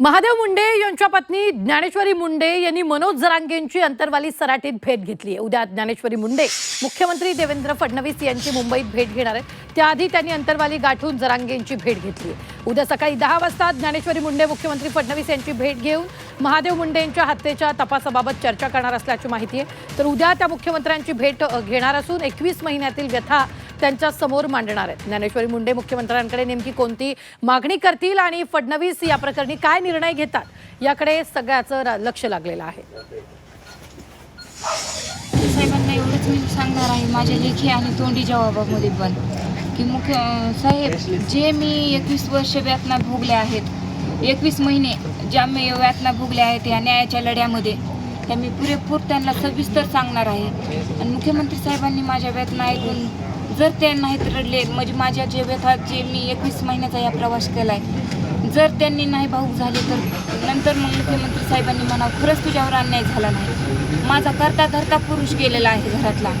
महादेव मुंडे यांच्या पत्नी ज्ञानेश्वरी मुंडे यांनी मनोज जरांगेंची अंतरवाली सराटीत भेट घेतली आहे. उद्या ज्ञानेश्वरी मुंडे मुख्यमंत्री देवेंद्र फडणवीस यांची मुंबईत भेट घेणार आहेत. त्याआधी त्यांनी अंतरवाली गाठून जरांगेंची भेट घेतली आहे. उद्या सकाळी दहा वाजता ज्ञानेश्वरी मुंडे मुख्यमंत्री फडणवीस यांची भेट घेऊन महादेव मुंडे यांच्या हत्येच्या तपासाबाबत चर्चा करणार असल्याची माहिती आहे. तर उद्या त्या मुख्यमंत्र्यांची भेट घेणार असून एकवीस महिन्यातील व्यथा त्यांच्यासमोर मांडणार आहेत. ज्ञानेश्वरी मुंडे मुख्यमंत्र्यांकडे नेमकी कोणती मागणी करतील आणि फडणवीस या प्रकरणी काय निर्णय घेतात याकडे सगळ्याचं लक्ष लागलेलं आहे. साहेबांना एवढंच मी सांगणार आहे माझ्या लेखी आणि तोंडी जबाबामध्ये पण की मुख्य साहेब जे मी एकवीस वर्ष व्यातना भोगले आहेत एकवीस महिने ज्या मी व्यातना भोगल्या आहेत या न्यायाच्या लढ्यामध्ये त्या मी पुरेपूर त्यांना सविस्तर सांगणार आहे. आणि मुख्यमंत्री साहेबांनी माझ्या वेतना ऐकून जर ते नाहीत रडले म्हणजे माझ्या जे व्यथा जे मी एकवीस महिन्याचा या प्रवास केला आहे जर त्यांनी नाही भाऊक झाले तर नंतर मग मुख्यमंत्री साहेबांनी म्हणा खरंच तुझ्यावर अन्याय झाला नाही. माझा करता धरता पुरुष गेलेला आहे घरातला.